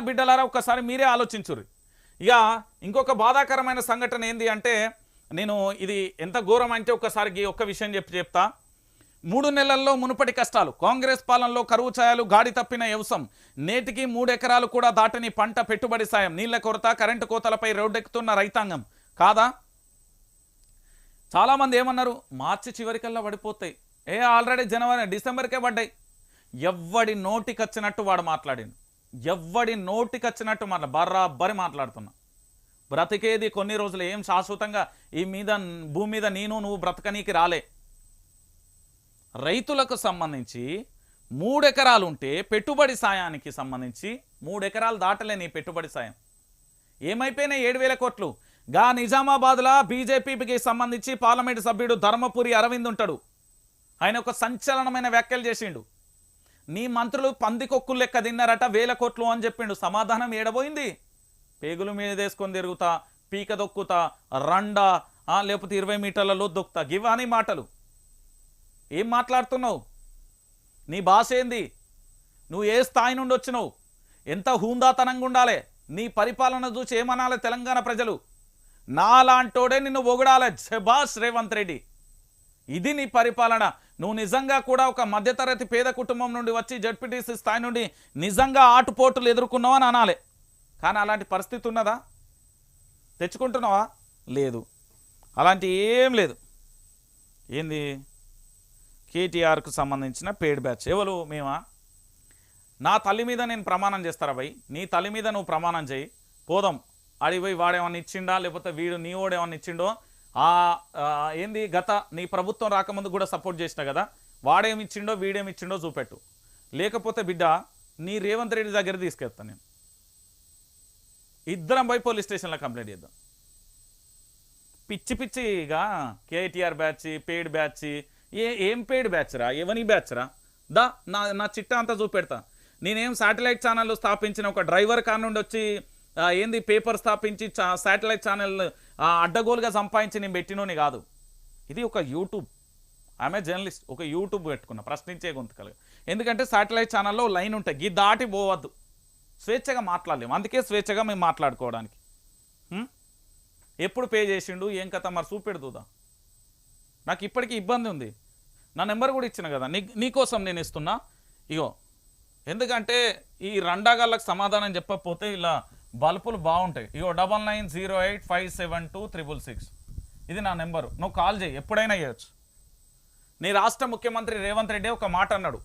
బిడ్డలారా ఒక్కసారి మీరే ఆలోచించురు ఇక ఇంకొక బాధాకరమైన సంఘటన ఏంది అంటే నేను ఇది ఎంత ఘోరం అంటే ఒక్కసారి ఒక్క విషయం చెప్పి చెప్తా. మూడు నెలల్లో మునుపటి కష్టాలు కాంగ్రెస్ పాలనలో కరువు ఛాయలు గాడి తప్పిన వ్యవసం నేటికి మూడు ఎకరాలు కూడా దాటని పంట పెట్టుబడి సాయం నీళ్ళ కొరత కరెంటు కోతలపై రోడ్డెక్కుతున్న రైతాంగం. కాదా? చాలామంది ఏమన్నారు మార్చి చివరికల్లా పడిపోతాయి. ఏ ఆల్రెడీ జనవరి డిసెంబర్కే పడ్డాయి. ఎవ్వడి నోటికొచ్చినట్టు వాడు మాట్లాడిండు. ఎవ్వడి నోటికొచ్చినట్టు మన బర్రాబ్బరి మాట్లాడుతున్నా. బ్రతికేది కొన్ని రోజులు ఏం శాశ్వతంగా ఈ మీద భూమి మీద నేను నువ్వు బ్రతకనీకి రాలే. రైతులకు సంబంధించి మూడెకరాలు ఉంటే పెట్టుబడి సాయానికి సంబంధించి మూడెకరాలు దాటలే నీ పెట్టుబడి సాయం. ఏమైపోయినాయి ఏడు వేల కోట్లు? గా నిజామాబాద్లో బీజేపీకి సంబంధించి పార్లమెంటు సభ్యుడు ధర్మపురి అరవింద్ ఉంటాడు ఆయన ఒక సంచలనమైన వ్యాఖ్యలు చేసిండు. నీ మంత్రులు పందికొక్కులు లెక్క తిన్నారట వేల కోట్లు అని చెప్పిండు. సమాధానం ఏడబోయింది. పేగులు మీద వేసుకొని తిరుగుతా పీక దొక్కుతా రండా లేకపోతే ఇరవై మీటర్లలో దొక్కుతా. గివాని మాటలు. ఏం మాట్లాడుతున్నావు? నీ భాష ఏంది? నువ్వు ఏ స్థాయి నుండి వచ్చినావు? ఎంత హూందాతనంగా ఉండాలి? నీ పరిపాలన చూసి ఏమనాలి తెలంగాణ ప్రజలు? నాలాంటోడే నిన్ను ఒగడాలి జబాస్ రేవంత్ రెడ్డి. ఇది నీ పరిపాలన. నువ్వు నిజంగా కూడా ఒక మధ్యతరగతి పేద కుటుంబం నుండి వచ్చి జడ్పీటీసీ స్థాయి నుండి నిజంగా ఆటుపోటులు ఎదుర్కొన్నావు అని అనాలి. కానీ అలాంటి పరిస్థితి ఉన్నదా? తెచ్చుకుంటున్నావా? లేదు. అలాంటి ఏం లేదు. ఏంది? కేటీఆర్కు సంబంధించిన పేడ్ బ్యాచ్ ఎవరు? మేమా? నా తల్లి మీద నేను ప్రమాణం చేస్తారా భయ్? నీ తల్లి మీద నువ్వు ప్రమాణం చేయి. పోదాం. అడిగిపోయి వాడేమన్నా ఇచ్చిండా? లేకపోతే వీడు నీ ఓడేమన్నా ఇచ్చిండో? ఏంది గత నీ ప్రభుత్వం రాకముందు కూడా సపోర్ట్ చేసిన కదా? వాడేమిచ్చిండో వీడేమిచ్చిండో ఇచ్చిండో చూపెట్టు. లేకపోతే బిడ్డ నీ రేవంత్ రెడ్డి దగ్గర తీసుకెళ్తాను నేను. ఇద్దరం పోయి పోలీస్ స్టేషన్లో కంప్లైంట్ చేద్దాం. పిచ్చి పిచ్చిగా కేటీఆర్ బ్యాచ్ పెయిడ్ బ్యాచ్ ఏ ఏం పెయిడ్ బ్యాచ్ రా? ఎవని బ్యాచ్ రా? దా నా నా చిట్టా అంతా చూపెడతా. నేనేం శాటిలైట్ ఛానల్ స్థాపించిన ఒక డ్రైవర్ కానుండి నుండి వచ్చి ఏంది పేపర్ స్థాపించి శాటిలైట్ ఛానల్ అడ్డగోలుగా సంపాదించి నేను పెట్టినోని కాదు. ఇది ఒక యూట్యూబ్. ఆమె జర్నలిస్ట్ ఒక యూట్యూబ్ పెట్టుకున్న ప్రశ్నించే గొంతుకలుగా ఎందుకంటే శాటిలైట్ ఛానల్లో లైన్ ఉంటాయి. గీ దాటి పోవద్దు. స్వేచ్ఛగా మాట్లాడలేము అందుకే స్వేచ్ఛగా మేము మాట్లాడుకోవడానికి. ఎప్పుడు పే చేసిండు? ఏం కథ? మరి చూపెడుతుందా నాకు ఇప్పటికీ ఇబ్బంది ఉంది. నా నెంబర్ కూడా ఇచ్చిన కదా. నీ నీకోసం నేను ఇస్తున్నా. ఇగో. ఎందుకంటే ఈ రండాగాళ్ళకి సమాధానం చెప్పకపోతే ఇలా బల్బులు బాగుంటాయి. ఇగో double nine zero eight five seven two triple six. ఇది నా నెంబరు. నువ్వు కాల్ చేయి. ఎప్పుడైనా చేయొచ్చు. నీ రాష్ట్ర ముఖ్యమంత్రి రేవంత్ రెడ్డి ఒక మాట అన్నాడు.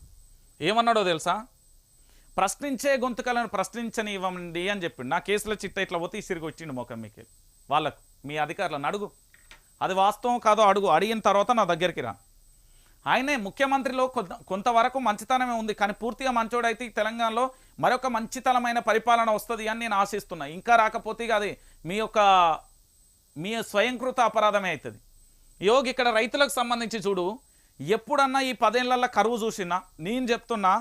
ఏమన్నాడో తెలుసా? ప్రశ్నించే గొంతుకలను ప్రశ్నించనివ్వండి అని చెప్పిండు. నా కేసుల చిట్ట ఇట్లా పోతే ఇసిరిగి వచ్చిండు మొఖం మీకు. వాళ్ళకు. మీ అధికారులను అడుగు. అది వాస్తవం కాదో అడుగు. అడిగిన తర్వాత నా దగ్గరికి రా. ఆయనే ముఖ్యమంత్రిలో కొంత కొంతవరకు మంచితనమే ఉంది. కానీ పూర్తిగా మంచోడైతే తెలంగాణలో మరొక మంచితనమైన పరిపాలన వస్తుంది అని నేను ఆశిస్తున్నా. ఇంకా రాకపోతే అది మీ యొక్క మీ స్వయంకృత అపరాధమే అవుతుంది. యోగి ఇక్కడ రైతులకు సంబంధించి చూడు ఎప్పుడన్నా ఈ పదేళ్ళలో కరువు చూసినా నేను చెప్తున్నా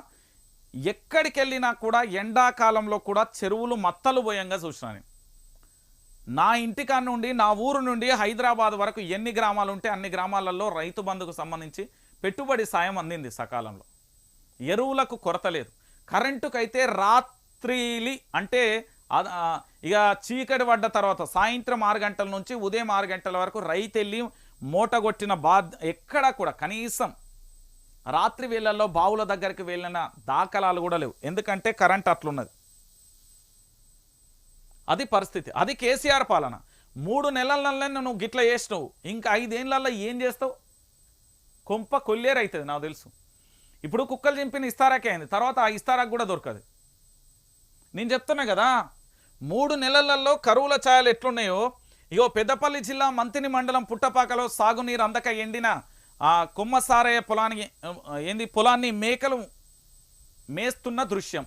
ఎక్కడికి వెళ్ళినా కూడా ఎండాకాలంలో కూడా చెరువులు మత్తలు భయంగా చూసినా నా ఇంటికాడ నుండి నా ఊరు నుండి హైదరాబాద్ వరకు ఎన్ని గ్రామాలు ఉంటే అన్ని గ్రామాలలో రైతు బంధుకు సంబంధించి పెట్టుబడి సాయం అందింది సకాలంలో. ఎరువులకు కొరత లేదు. కరెంటుకైతే రాత్రిలి అంటే ఇక చీకటి పడ్డ తర్వాత సాయంత్రం ఆరు గంటల నుంచి ఉదయం ఆరు గంటల వరకు రైతు వెళ్ళి మూట కొట్టిన బాధ ఎక్కడా కూడా కనీసం రాత్రి వేళల్లో బావుల దగ్గరికి వెళ్ళిన దాఖలాలు కూడా లేవు. ఎందుకంటే కరెంట్ అట్లున్నది. అది పరిస్థితి. అది కేసీఆర్ పాలన. మూడు నెలలనే నువ్వు గిట్ల చేసినావు. ఇంకా ఐదేళ్ళలో ఏం చేస్తావు? కొంప కొల్లేరు అవుతుంది నాకు తెలుసు. ఇప్పుడు కుక్కలు చింపిన ఇస్తారాకే అయింది. తర్వాత ఆ ఇస్తారాకు కూడా దొరకదు. నేను చెప్తున్నా కదా మూడు నెలలలో కరువుల ఛాయలు ఎట్లున్నాయో ఇగో పెద్దపల్లి జిల్లా మంతిని మండలం పుట్టపాకలో సాగునీరు అందక ఎండిన ఆ కొమ్మ సారయ్య పొలానికి ఏంది పొలాన్ని మేకలు మేస్తున్న దృశ్యం.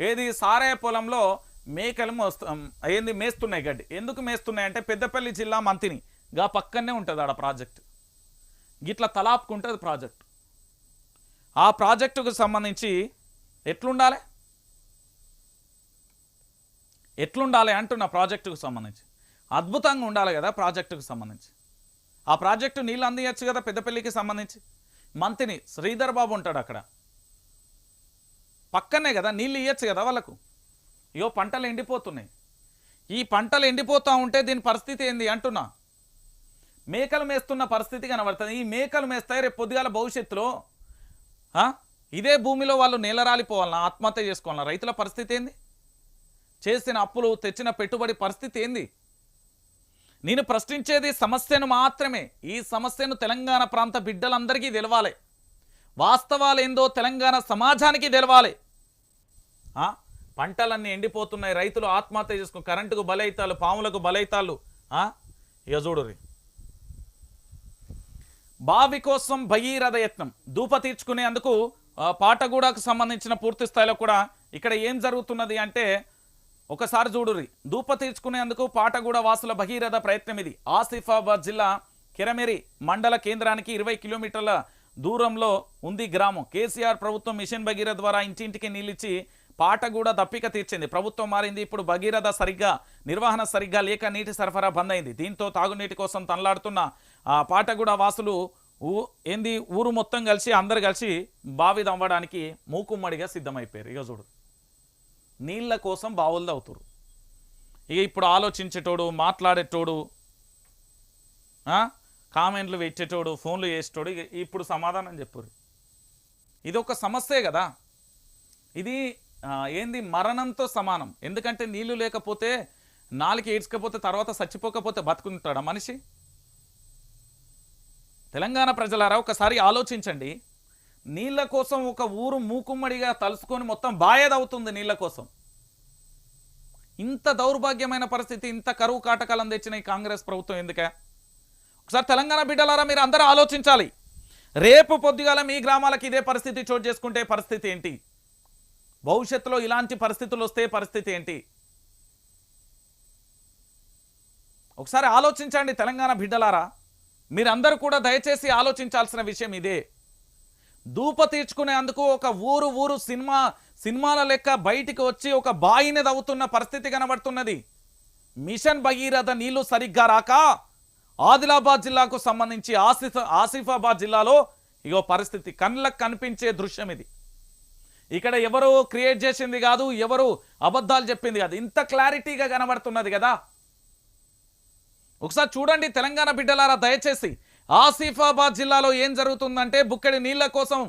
ఏది సారయ్య పొలంలో మేకలు మోస్తు ఏంది మేస్తున్నాయి గడ్డి. ఎందుకు మేస్తున్నాయి అంటే పెద్దపల్లి జిల్లా మంతిని. గా పక్కనే ఉంటుంది ఆడ ప్రాజెక్ట్. గిట్ల తలాపుకుంటుంది ప్రాజెక్ట్. ఆ ప్రాజెక్టుకు సంబంధించి ఎట్లుండాలి? ఎట్లుండాలి అంటున్న ప్రాజెక్టుకు సంబంధించి. అద్భుతంగా ఉండాలి కదా ప్రాజెక్టుకు సంబంధించి. ఆ ప్రాజెక్టు నీళ్ళు అందియచ్చు కదా పెద్దపల్లికి సంబంధించి. మంత్రిని శ్రీధర్ బాబు ఉంటాడు అక్కడ. పక్కనే కదా నీళ్ళు ఇవ్వచ్చు కదా వాళ్ళకు. ఇగో పంటలు ఎండిపోతున్నాయి. ఈ పంటలు ఎండిపోతూ ఉంటే దీని పరిస్థితి ఏంది అంటున్నా. మేకలు మేస్తున్న పరిస్థితి కనబడుతుంది. ఈ మేకలు మేస్తాయి రేపు పొద్దుగాల భవిష్యత్తులో ఇదే భూమిలో వాళ్ళు నేలరాలిపోవాలన్నా ఆత్మహత్య చేసుకోవాలన్నా రైతుల పరిస్థితి ఏంది? చేసిన అప్పులు తెచ్చిన పెట్టుబడి పరిస్థితి ఏంది? నేను ప్రశ్నించేది సమస్యను మాత్రమే. ఈ సమస్యను తెలంగాణ ప్రాంత బిడ్డలందరికీ తెలవాలి. వాస్తవాలు ఏందో తెలంగాణ సమాజానికి తెలవాలి. ఆ? పంటలన్నీ ఎండిపోతున్నాయి రైతులు ఆత్మహత్య చేసుకుని కరెంటుకు బలైతాలు పాములకు బలైతాలు. ఆ? ఇక చూడుర్రి. బావి కోసం భగీరథ యత్నం దూప తీర్చుకునేందుకు పాటగూడకు సంబంధించిన పూర్తి స్థాయిలో కూడా ఇక్కడ ఏం జరుగుతున్నది అంటే ఒకసారి చూడురి దూప తీర్చుకునేందుకు పాటగూడ వాసుల భగీరథ ప్రయత్నం ఇది. ఆసిఫాబాద్ జిల్లా కిరమెరి మండల కేంద్రానికి ఇరవై కిలోమీటర్ల దూరంలో ఉంది గ్రామం. కేసీఆర్ ప్రభుత్వం మిషన్ భగీరథ ద్వారా ఇంటింటికి నీళ్ళిచ్చి పాటగూడ దప్పిక తీర్చింది. ప్రభుత్వం మారింది. ఇప్పుడు భగీరథ సరిగ్గా నిర్వహణ సరిగ్గా లేక నీటి సరఫరా బంద్ అయింది. దీంతో తాగునీటి కోసం తనలాడుతున్న ఆ పాటగూడ వాసులు ఊ ఏంది ఊరు మొత్తం కలిసి అందరు కలిసి బావి దవ్వడానికి మూకుమ్మడిగా సిద్ధమైపోయారు. ఇక చూడు. నీళ్ళ కోసం బావులు తవ్వుతురు ఇక ఇప్పుడు ఆలోచించేటోడు మాట్లాడేటోడు కామెంట్లు పెట్టేటోడు ఫోన్లు చేసేటోడు ఇక ఇప్పుడు సమాధానం చెప్పురు ఇది ఒక సమస్యే కదా. ఇది ఏంది మరణంతో సమానం. ఎందుకంటే నీళ్ళు లేకపోతే నాలుగు ఏడ్చకపోతే తర్వాత చచ్చిపోకపోతే బతుకుంటాడా మనిషి? తెలంగాణ ప్రజలారా ఒకసారి ఆలోచించండి. నీళ్ళ కోసం ఒక ఊరు మూకుమ్మడిగా తలుసుకొని మొత్తం బాయేదవుతుంది నీళ్ళ కోసం. ఇంత దౌర్భాగ్యమైన పరిస్థితి ఇంత కరువు కాటకాలం తెచ్చిన ఈ కాంగ్రెస్ ప్రభుత్వం ఎందుకే? ఒకసారి తెలంగాణ బిడ్డలారా మీరు అందరూ ఆలోచించాలి. రేపు పొద్దుగాల మీ గ్రామాలకు ఇదే పరిస్థితి చోటు చేసుకుంటే పరిస్థితి ఏంటి? భవిష్యత్తులో ఇలాంటి పరిస్థితులు వస్తే పరిస్థితి ఏంటి? ఒకసారి ఆలోచించండి తెలంగాణ బిడ్డలారా. మీరందరూ కూడా దయచేసి ఆలోచించాల్సిన విషయం ఇదే. దూప తీర్చుకునేందుకు ఒక ఊరు ఊరు సినిమా సినిమాల లెక్క బయటికి వచ్చి ఒక బాయిని దవ్వుతున్న పరిస్థితి కనబడుతున్నది. మిషన్ భగీరథ నీళ్ళు సరిగ్గా రాక ఆదిలాబాద్ జిల్లాకు సంబంధించి ఆసిఫ్ ఆసిఫాబాద్ జిల్లాలో ఇగో పరిస్థితి కళ్ళకు కనిపించే దృశ్యం ఇది. ఇక్కడ ఎవరు క్రియేట్ చేసింది కాదు ఎవరు అబద్ధాలు చెప్పింది కాదు. ఇంత క్లారిటీగా కనబడుతున్నది కదా. ఒకసారి చూడండి తెలంగాణ బిడ్డలారా దయచేసి. ఆసిఫాబాద్ జిల్లాలో ఏం జరుగుతుందంటే బుక్కడి నీళ్ళ కోసం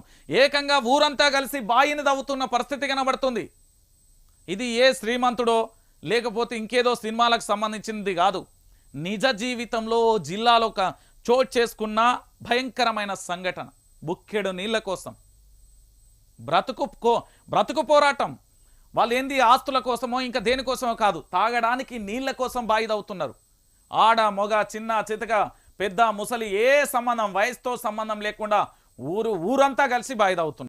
ఏకంగా ఊరంతా కలిసి బాయిని దవ్వుతున్న పరిస్థితి కనబడుతుంది. ఇది ఏ శ్రీమంతుడో లేకపోతే ఇంకేదో సినిమాలకు సంబంధించింది కాదు. నిజ జీవితంలో జిల్లాలో ఒక చోటు చేసుకున్న భయంకరమైన సంఘటన. బుక్కెడు నీళ్ళ కోసం. బ్రతుకు బ్రతుకు పోరాటం. వాళ్ళు ఏంది ఆస్తుల కోసమో ఇంకా దేనికోసమో కాదు. తాగడానికి నీళ్ళ కోసం బాయిదవుతున్నారు ఆడ మొగ చిన్న చితక పెద్ద ముసలి ఏ సంబంధం వయసుతో సంబంధం లేకుండా ఊరు ఊరంతా కలిసి బాయిదవుతున్నారు